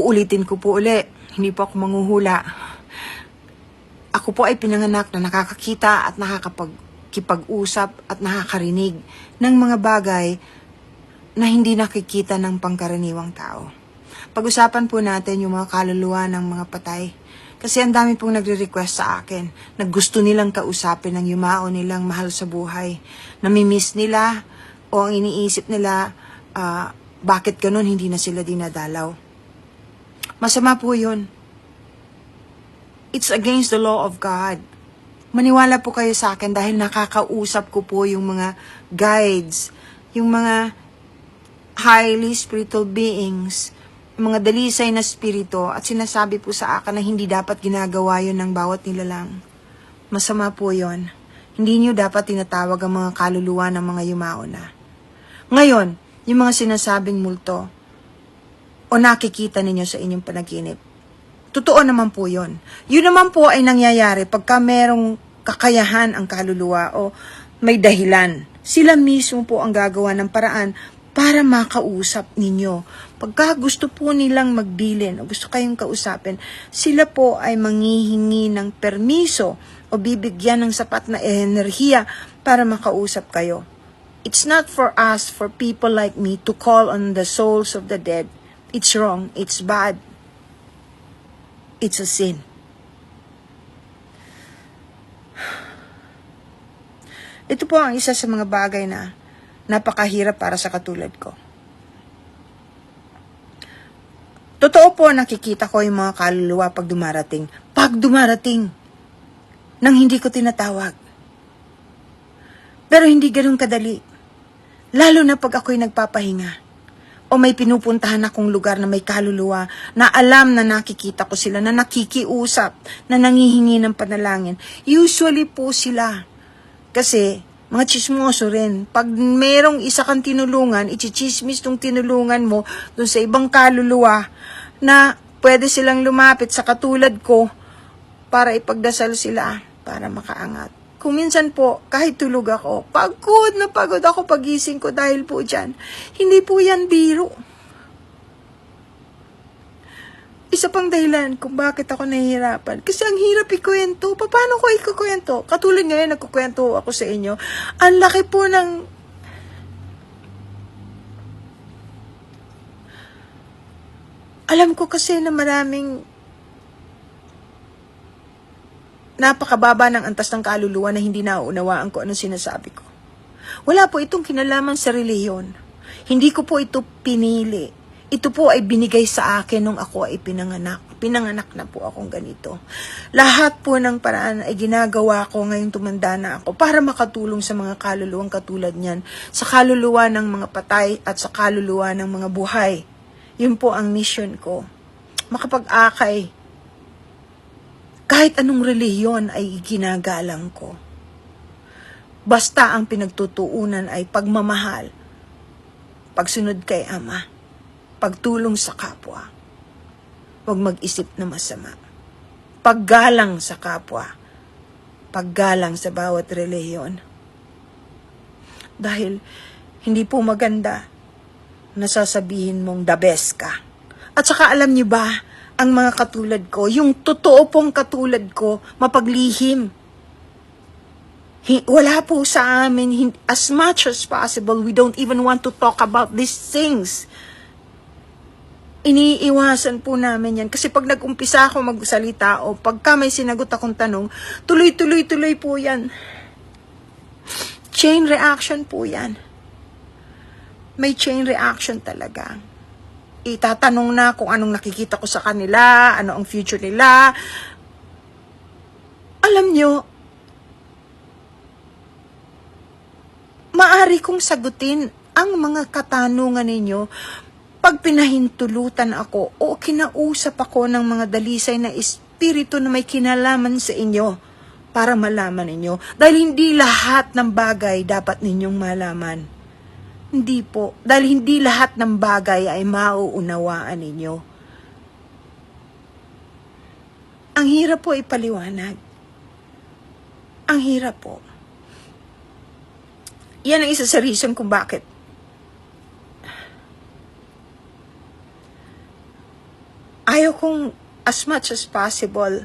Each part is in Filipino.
Uulitin ko po uli, hindi po ako manghuhula. Ako po ay pinanganak na nakakakita at nakakapag-usap at nakakarinig ng mga bagay na hindi nakikita ng pangkaraniwang tao. Pag-usapan po natin yung mga kaluluwa ng mga patay. Kasi ang dami pong nagre-request sa akin na gusto nilang kausapin ng yumao nilang mahal sa buhay. Namimiss nila o ang iniisip nila, ah, bakit ganun hindi na sila dinadalaw. Masama po yun. It's against the law of God. Maniwala po kayo sa akin dahil nakakausap ko po yung mga guides, yung mga highly spiritual beings, mga dalisay na spirito at sinasabi po sa akin na hindi dapat ginagawa yun ng bawat nilalang. Masama po yon. Hindi nyo dapat tinatawag ang mga kaluluwa ng mga yumao na. Ngayon, yung mga sinasabing multo o nakikita ninyo sa inyong panaginip, totoo naman po yon. Yun naman po ay nangyayari pagka merong kakayahan ang kaluluwa o may dahilan. Sila mismo po ang gagawa ng paraan para makausap ninyo. Pagka gusto po nilang magbilin o gusto kayong kausapin, sila po ay manghihingi ng permiso o bibigyan ng sapat na enerhiya para makausap kayo. It's not for us, for people like me, to call on the souls of the dead. It's wrong. It's bad. It's a sin. Ito po ang isa sa mga bagay na napakahirap para sa katulad ko. Totoo po nakikita ko yung mga kaluluwa pag dumarating. Pag dumarating, nang hindi ko tinatawag. Pero hindi ganun kadali. Lalo na pag ako'y nagpapahinga. O may pinupuntahan akong lugar na may kaluluwa na alam na nakikita ko sila, na nakikiusap, na nangihingi ng panalangin. Usually po sila. Kasi, mga chismoso rin. Pag merong isa kang tinulungan, ichichismis tong tinulungan mo dun sa ibang kaluluwa na pwede silang lumapit sa katulad ko para ipagdasal sila para makaangat. Kung minsan po, kahit tulog ako, pagod na pagod ako pagising ko dahil po dyan. Hindi po yan biro. Isa pang dahilan kung bakit ako nahihirapan. Kasi ang hirap ikwento. Paano ko ikukwento? Katulad ngayon, nagkukwento ako sa inyo. Ang laki po ng... Alam ko kasi na maraming napakababa ng antas ng kaluluwa na hindi nauunawaan ko anong sinasabi ko. Wala po itong kinalaman sa reliyon. Hindi ko po ito pinili. Ito po ay binigay sa akin nung ako ay pinanganak. Pinanganak na po akong ganito. Lahat po ng paraan ay ginagawa ko ngayong tumanda na ako para makatulong sa mga kaluluwang katulad niyan. Sa kaluluwa ng mga patay at sa kaluluwa ng mga buhay. Yun po ang mission ko. Makapag-akay kahit anong relihiyon ay ginagalang ko. Basta ang pinagtutuunan ay pagmamahal, pagsunod kay Ama, pagtulong sa kapwa, huwag mag-isip na masama, paggalang sa kapwa, paggalang sa bawat relihiyon. Dahil hindi po maganda na sasabihin mong the best ka. At saka alam niyo ba, ang mga katulad ko, yung totoo pong katulad ko, mapaglihim. Hi- wala po sa amin, hin- as much as possible, we don't even want to talk about these things. Iniiwasan po namin yan. Kasi pag nag-umpisa ako magsalita o pagka may sinagot akong tanong, tuloy-tuloy-tuloy po yan. Chain reaction po yan. May chain reaction talaga itatanong na kung anong nakikita ko sa kanila, ano ang future nila. Alam nyo, maari kong sagutin ang mga katanungan ninyo pag pinahintulutan ako o kinausap ako ng mga dalisay na espiritu na may kinalaman sa inyo para malaman ninyo. Dahil hindi lahat ng bagay dapat ninyong malaman. Hindi po. Dahil hindi lahat ng bagay ay mauunawaan ninyo. Ang hirap po ipaliwanag. Ang hirap po. Yan ang isa sa reason kung bakit. ayaw kong as much as possible,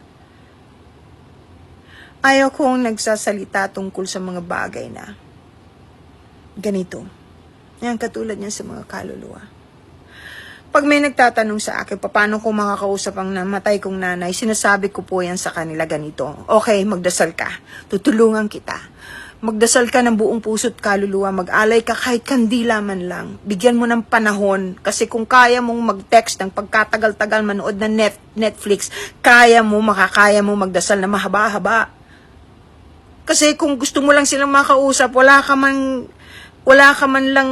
ayaw kong nagsasalita tungkol sa mga bagay na ganito. Yan, katulad niyan sa mga kaluluwa. Pag may nagtatanong sa akin, paano ko makakausap ang namatay kong nanay, sinasabi ko po yan sa kanila ganito. Okay, magdasal ka. Tutulungan kita. Magdasal ka ng buong puso't kaluluwa. Mag-alay ka kahit kandila man lang. Bigyan mo ng panahon. Kasi kung kaya mong mag-text ng pagkatagal-tagal manood ng net, Netflix, kaya mo, makakaya mo magdasal na mahaba-haba. Kasi kung gusto mo lang silang makausap, wala ka man, wala ka man lang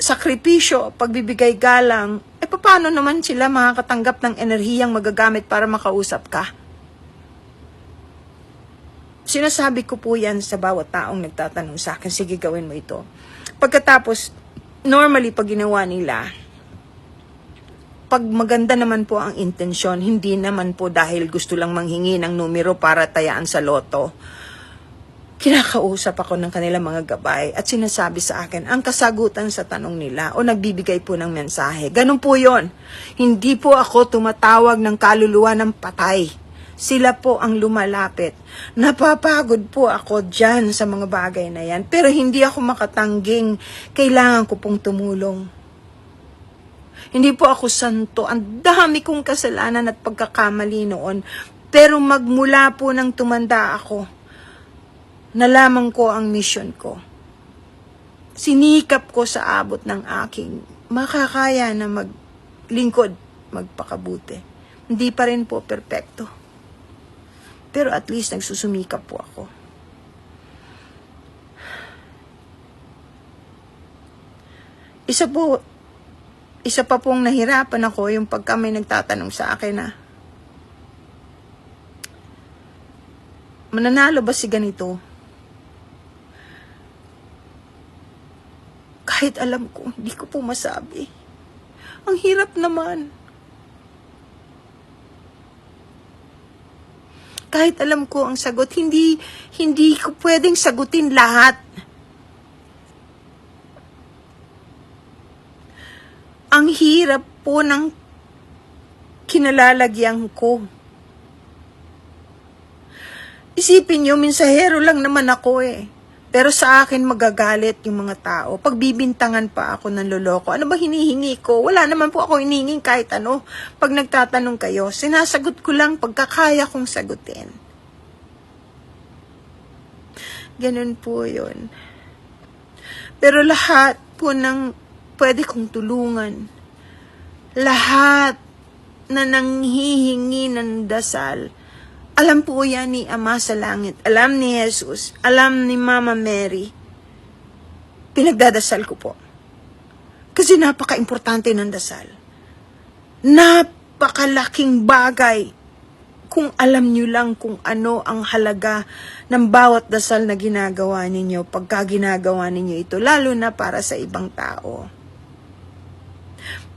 sakripisyo, pagbibigay galang, eh paano naman sila makakatanggap ng enerhiyang magagamit para makausap ka? Sinasabi ko po yan sa bawat taong nagtatanong sa akin, sige gawin mo ito. Pagkatapos, normally pag ginawa nila, pag maganda naman po ang intensyon, hindi naman po dahil gusto lang manghingi ng numero para tayaan sa loto. Kinakausap ako ng kanilang mga gabay at sinasabi sa akin ang kasagutan sa tanong nila o nagbibigay po ng mensahe. Ganun po yon. Hindi po ako tumatawag ng kaluluwa ng patay. Sila po ang lumalapit. Napapagod po ako dyan sa mga bagay na yan. Pero hindi ako makatangging. Kailangan ko pong tumulong. Hindi po ako santo. Ang dami kong kasalanan at pagkakamali noon. Pero magmula po nang tumanda ako, nalaman ko ang mission ko. Sinikap ko sa abot ng aking makakaya na maglingkod, magpakabuti. Hindi pa rin po perpekto. Pero at least nagsusumikap po ako. Isa po, isa pa pong nahirapan ako yung pagka may nagtatanong sa akin na, mananalo ba si ganito? Kahit alam ko, hindi ko po masabi. Ang hirap naman. Kahit alam ko ang sagot, hindi, hindi ko pwedeng sagutin lahat. Ang hirap po ng kinalalagyan ko. Isipin nyo, minsahero lang naman ako eh. Pero sa akin magagalit yung mga tao. Pagbibintangan pa ako ng loloko. Ano ba hinihingi ko? Wala naman po ako hinihinging kahit ano. Pag nagtatanong kayo, sinasagot ko lang pagkakaya kong sagutin. Ganun po yun. Pero lahat po ng pwede kong tulungan, lahat na nanghihingi ng dasal, alam po yan ni Ama sa Langit. Alam ni Jesus. Alam ni Mama Mary. Pinagdadasal ko po. Kasi napaka-importante ng dasal. Napakalaking bagay kung alam nyo lang kung ano ang halaga ng bawat dasal na ginagawa ninyo pagka ginagawa ninyo ito, lalo na para sa ibang tao.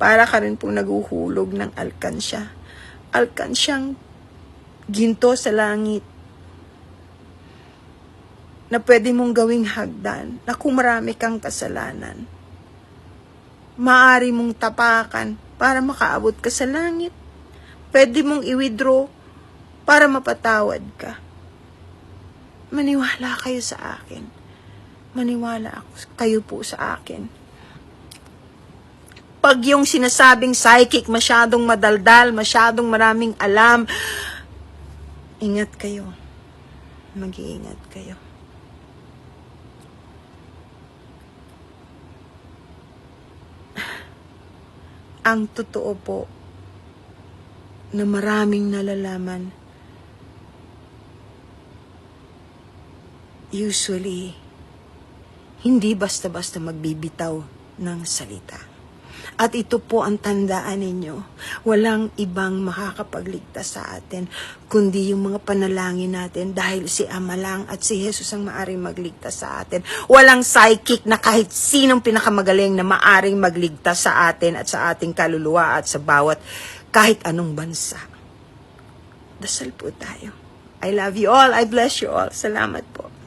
Para ka rin pong naguhulog ng alkansya. Alkansyang ginto sa langit na pwede mong gawing hagdan na kung marami kang kasalanan, maari mong tapakan para makaabot ka sa langit. Pwede mong i-withdraw para mapatawad ka. Maniwala kayo sa akin. Maniwala ako, kayo po sa akin. Pag yung sinasabing psychic masyadong madaldal, masyadong maraming alam, Ingat kayo. Mag-iingat kayo. Ang totoo po na maraming nalalaman usually hindi basta-basta magbibitaw ng salita. At ito po ang tandaan ninyo. Walang ibang makakapagligtas sa atin, kundi yung mga panalangin natin dahil si Ama lang at si Jesus ang maaring magligtas sa atin. Walang psychic na kahit sinong pinakamagaling na maaring magligtas sa atin at sa ating kaluluwa at sa bawat kahit anong bansa. Dasal po tayo. I love you all. I bless you all. Salamat po.